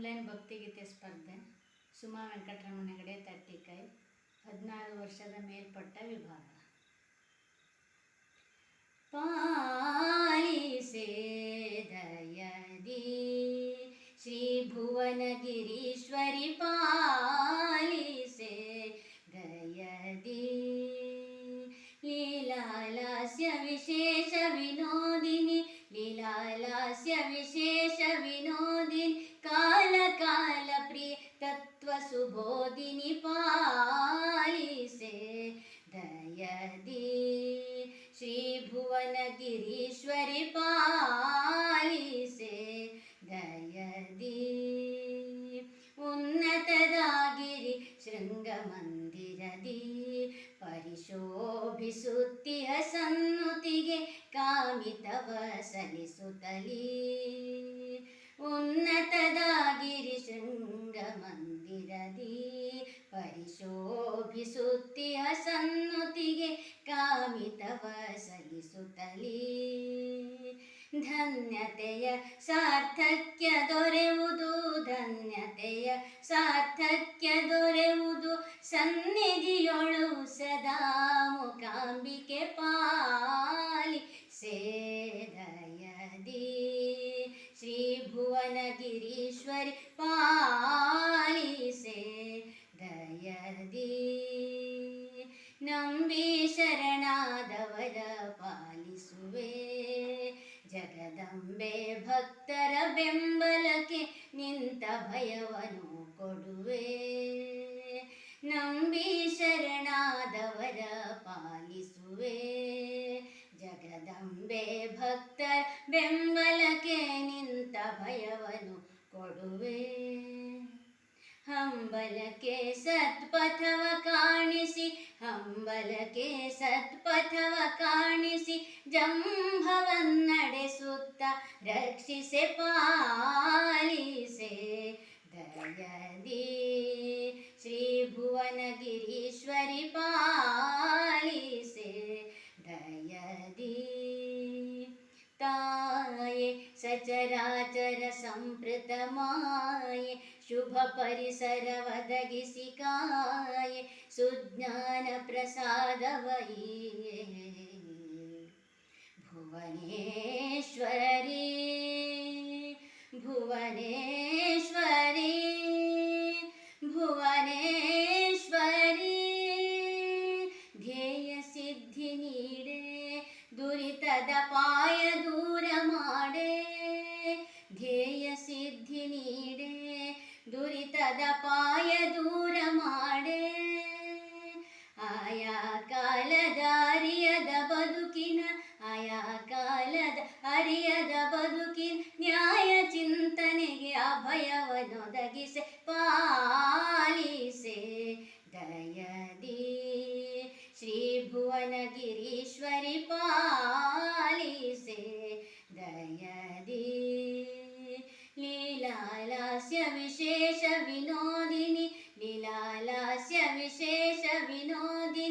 Online ಭಕ್ತಿಗೀತೆ ಸ್ಪರ್ಧೆ, ಸುಮಾ ವೆಂಕಟರಮಣ ಹೆಗಡೆ ತಟ್ಟಿಕೈ, ಹದಿನಾರು ವರ್ಷದ ಮೇಲ್ಪಟ್ಟ ವಿಭಾಗ. ಪಾಲಿಸೆ ದಯದಿ ಶ್ರೀ ಭುವನಗಿರೀಶ್ವರಿ ಪಾಲಿಸೆ ದಯದಿ. ಲೀಲಾಲಾಸ್ಯ ವಿಶೇಷ ಸುಬೋಧಿನಿ ಪಾಲಿಸೆ ದಯದಿ. ಶ್ರೀ ಭುವನಗಿರೀಶ್ವರಿ ಪಾಲಿಸೆ ದಯದಿ. ಉನ್ನತದಾಗಿರಿ ಶೃಂಗಮಂದಿರದಿ. ಪರಿಶೋಭಿಸುತ್ತಿಯ ಸನ್ನುತಿಗೆ ಕಾಮಿತವ ಸಲಿಸುತ್ತಲೀ ಪರಿಶೋಭಿಸುತ್ತಿಯ ಸನ್ನುತಿಗೆ ಕಾಮಿತವ ಸಲ್ಲಿಸುತ್ತಲೀ ಧನ್ಯತೆಯ ಸಾರ್ಥಕ್ಯ ದೊರೆವುದು ಧನ್ಯತೆಯ ಸಾರ್ಥಕ್ಯ ದೊರೆವುದು ಸನ್ನಿಧಿಯೊಳು ಸದಾ ಮುಕಾಂಬಿಕೆ ಪಾಲಿ. ಜಗದಂಬೆ ಭಕ್ತರ ಬೆಂಬಲಕ್ಕೆ ನಿಂತ ಭಯವನ್ನು ಕೊಡುವೆ ನಂಬಿ ಶರಣಾದವರ ಪಾಲಿಸುವೆ ಜಗದಂಬೆ ಭಕ್ತರ ಬೆಂಬಲಕ್ಕೆ ನಿಂತ ಭಯವನ್ನು ಕೊಡುವೆ ಹಂಬಲಕ್ಕೆ ಸತ್ಪಥವ ಕಾಣಿಸಿ ಹಂಬಲಕ್ಕೆ ಸತ್ಪಥವ ಕಾಣಿಸಿ ಜಂಭವನ್ನಡೆಸುತ್ತ रक्षिसे पालिसे दयदि श्रीभुवनगिरीश्वरि पालिसे दयधि ताये सचराचर संप्रतमाय शुभ परिसरवदगिसिकाय 我你说的。ಚಿಂತನೆಗೆ ಅಭಯವನ್ನೊದಗಿಸೆ ಪಾಲಿಸೆ ದಯದಿ ಶ್ರೀ ಭುವನಗಿರೀಶ್ವರಿ ಪಾಲಿಸೆ ದಯದಿ ಲೀಲಾಲಾಸ್ಯ ವಿಶೇಷ ವಿನೋದಿನಿ ಲೀಲಾಲಾಸ್ಯ ವಿಶೇಷ ವಿನೋದಿನಿ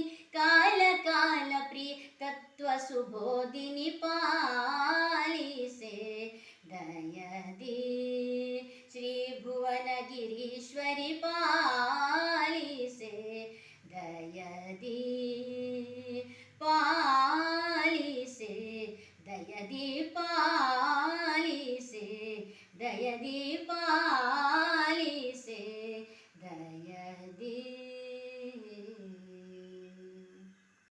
പാലിസേ ദയദീ